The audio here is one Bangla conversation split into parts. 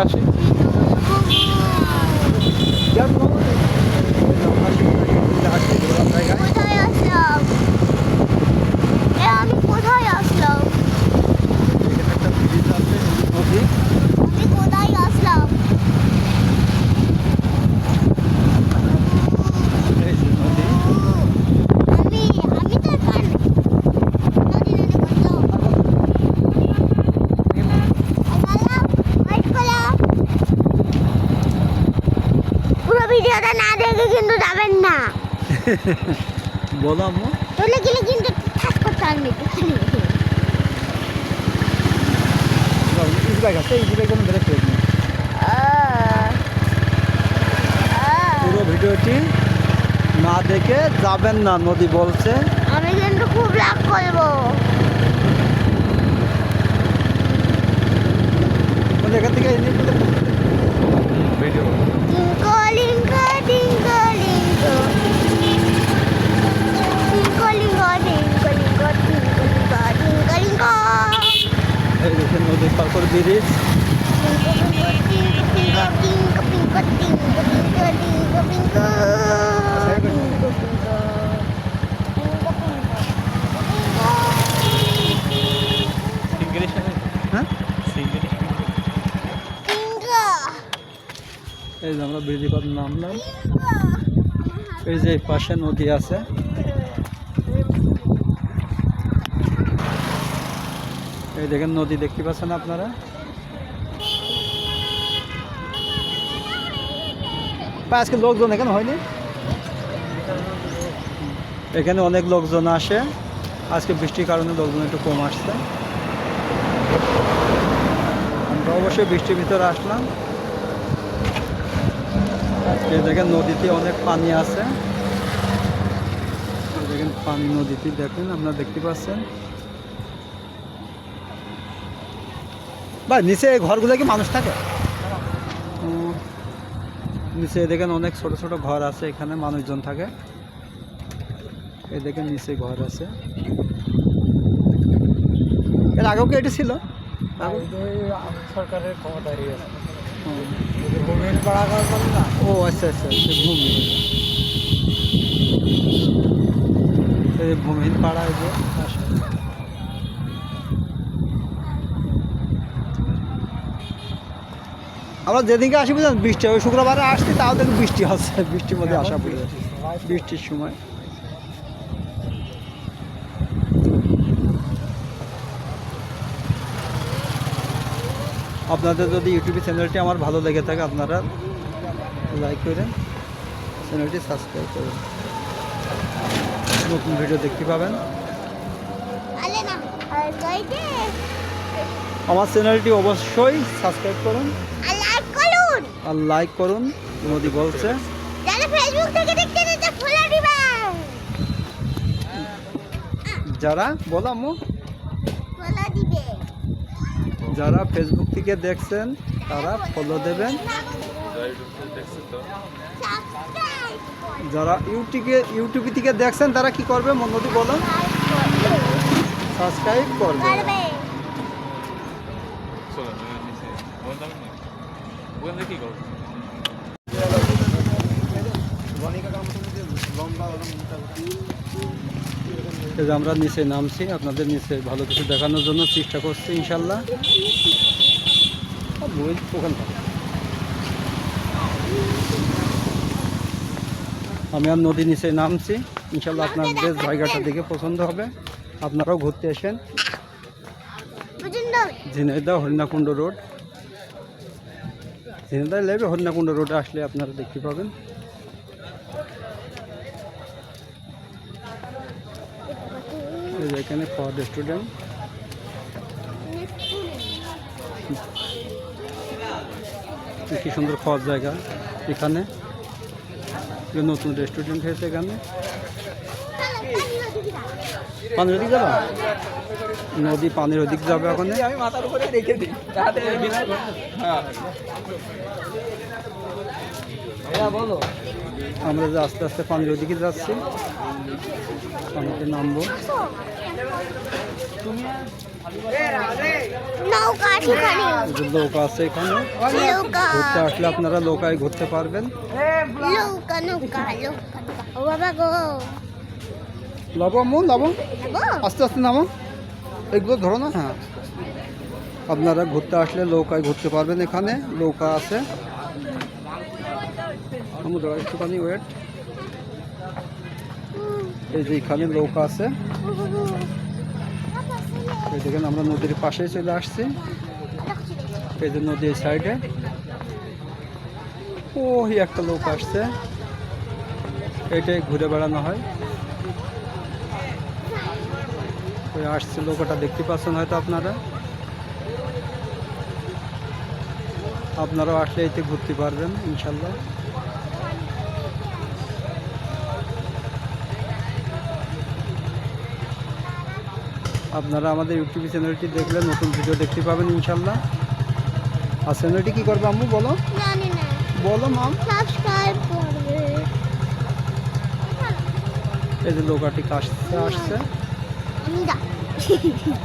আসি কোথায় আসলাম এ আমি কোথায় আসলাম আমি কোথায় আসলাম আমি আমি তো এখানে নদী নদী করলাম গেলাম ওয়েট করলাম পুরো ভিডিওটা না দেখে কিন্তু যাবেন না বলো আম্মু। চলে গেলে কিন্তু ঠাস করতে আর ইজি বাইক আছে ইজি বাইক কোনো ব্রেক নেই পুরো ভিডিওটি না দেখে যাবেন না নদী বলছে। আমি কিন্তু খুব রাগ টিঙ্কো এই যে আমরা পার নামলাম। এই যে পাশে নদী আছে। এই দেখেন নদী দেখতে পাচ্ছেন আপনারা? আজকে লোকজন এখানে হয়নি। এখানে অনেক লোকজন আসে। আজকে বৃষ্টির কারণে লোকজন একটু কম আসছে। আমরা অবশ্যই বৃষ্টির ভিতরে আসলাম। দেখেন নদীতে অনেক পানি আছে। দেখেন পানি নদীতে দেখেন আপনারা দেখতে পাচ্ছেন। ভাই নিচে ঘরগুলো কি মানুষ থাকে? নিচে দেখেন অনেক ছোট ছোট ঘর আছে এখানে মানুষজন থাকে এই দেখেন নিচে ঘর আছে এর আগেও কি এটি ছিল? সরকারের ক্ষমতা ও। আচ্ছা আচ্ছা আচ্ছা ভূমি এই ভূমিহীন পাড়া এই যে পাশে। আমরা যেদিনকে আসি বুঝলেন বৃষ্টি ওই শুক্রবারে আসছি তাও দেখি বৃষ্টি হচ্ছে। বৃষ্টির মধ্যে আসা পড়ে বৃষ্টির সময়। আপনাদের যদি ইউটিউব চ্যানেলটি আমার ভালো লেগে থাকে আপনারা লাইক করেন চ্যানেলটি সাবস্ক্রাইব করুন নতুন ভিডিও দেখতে পাবেন। আমার চ্যানেলটি অবশ্যই সাবস্ক্রাইব করুন। আর লাইক করুন নদী বলছে। যারা বলাম যারা? ফেসবুক থেকে দেখছেন তারা ফলো দেবেন। যারা ইউটিউবে ইউটিউব থেকে দেখছেন তারা কি করবে? নদী বলো সাবস্ক্রাইব করবে। করবে? এই যে আমরা নিচে নামছি আপনাদের নিচে ভালো কিছু দেখানোর জন্য চেষ্টা করছি ইনশাল্লাহ। ওখান। আমি আর নদী নিচে নামছি ইনশাল্লাহ আপনাদের জায়গাটা দিকে পছন্দ হবে। আপনারাও ঘুরতে আসেন। ঝিনাইদা হরিণাকুণ্ড রোড। ঝিনাইদা লেবে হন্যাকুণ্ড রোডে আসলে আপনারা দেখতে পাবেন। এখানে খাওয়ার রেস্টুরেন্ট কি সুন্দর খাওয়ার জায়গা এখানে। নতুন রেস্টুরেন্ট হয়েছে এখানে? পানির ওদিক যাব? নদী পানির ওদিক যাবে ওখানে? আমি মাথার উপরে রেখে দিই। হ্যাঁ। বলো। আমরা যে আস্তে আস্তে পানির ওদিকে যাচ্ছি পানিতে নামবো। নৌকা আছে এখানে। এই লোক আছে এখানে। ঘুরতে আসলে আপনারা নৌকায় ঘুরতে পারবেন। লাবো আম্মু লাবো? আস্তে আস্তে নামো। এগুলো ধরো না। হ্যাঁ। আপনারা ঘুরতে আসলে নৌকায় ঘুরতে পারবেন এখানে। নৌকা আছে। দাঁড়াও, একটুখানি ওয়েট এই যে এখানে নৌকা আছে। দেখেন, আমরা নদীর পাশেই চলে আসছি। এই যে নদীর সাইডে ওই একটা লোক আসছে। এটাই ঘুরে বেড়ানো হয়। ওই আসছে লোকটা দেখতে পাচ্ছেন হয়তো আপনারা? আপনারাও আসলে এতে ঘুরতে পারবেন, ইনশাল্লাহ। আপনারা আমাদের ইউটিউব চ্যানেলটি দেখলে নতুন ভিডিও দেখতে পাবেন ইনশাল্লাহ। আর চ্যানেলটি কী করবে আম্মু বলো? বলো মাম সাবস্ক্রাইব করবে। এই যে লোকাটি আসছে। আসছে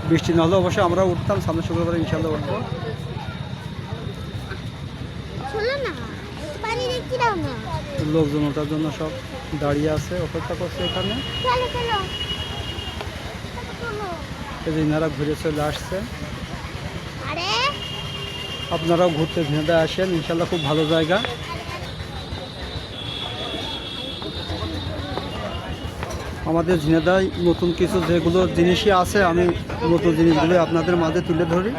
বৃষ্টি না হলে অবশ্যই আমরা উঠতাম সামনে শুক্রবার ইনশাল্লাহ উঠবো। লোকজন ওঠার জন্য সব দাঁড়িয়ে আছে অপেক্ষা করছে এখানে। যে ইনারা ঘুরে চলে আসছে। আপনারাও ঘুরতে ভেঁদে আসেন ইনশাল্লাহ খুব ভালো জায়গা। আমাদের ঝিনেদায় নতুন কিছু যেগুলো জিনিসই আছে আমি নতুন জিনিসগুলো আপনাদের মাঝে তুলে ধরি।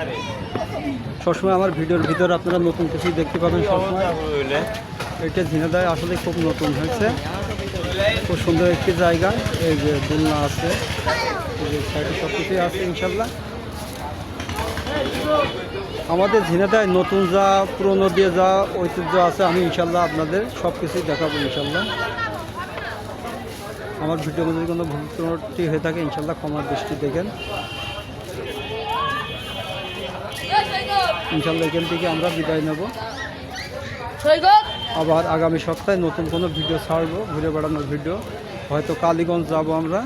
সবসময় আমার ভিডিওর ভিতরে আপনারা নতুন কিছুই দেখতে পাবেন সবসময়। এটা ঝিনেদায় আসলে খুব নতুন হয়েছে। খুব সুন্দর একটি জায়গা এই যে দোলনা আছে। সাইডে সব কিছুই আছে ইনশাল্লাহ। আমাদের ঝিনাদায় নতুন যা, পুরনো দিয়ে যা ঐতিহ্য আছে, আমি ইনশাল্লাহ আপনাদের সব কিছুই দেখাবো ইনশাল্লাহ। আমার ভিডিওর মধ্যে কোনো ভুল ত্রুটি হয়ে থাকে, ইনশাল্লাহ ক্ষমার দৃষ্টি দেখেন। ইনশাল্লাহ এখান থেকে আমরা বিদায় নেব। আবার আগামী সপ্তাহে নতুন কোনো ভিডিও ছাড়বো ঘুরে বেড়ানোর ভিডিও। হয়তো কালীগঞ্জ যাব আমরা।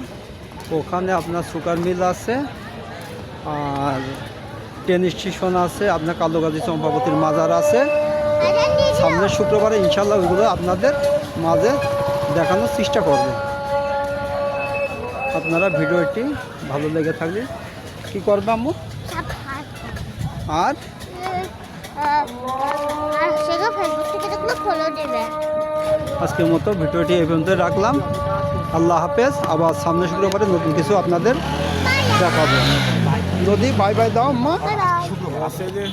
ওখানে আপনার সুগার মিল আছে আর ট্রেন স্টেশন আছে আপনার কালোগাজী চম্পাবতীর মাজার আছে। সামনের শুক্রবারে ইনশাল্লাহ ওইগুলো আপনাদের মাঝে দেখানোর চেষ্টা করবে। আপনারা ভিডিওটি ভালো লেগে থাকলে কি করবে আম্মু? আর? আজকের মতো ভিডিওটি এই পর্যন্ত রাখলাম। আল্লাহ হাফেজ। আবার সামনে শুক্রবারে নতুন কিছু আপনাদের দেখাবো। যদি বাই বাই দাও, মা। যে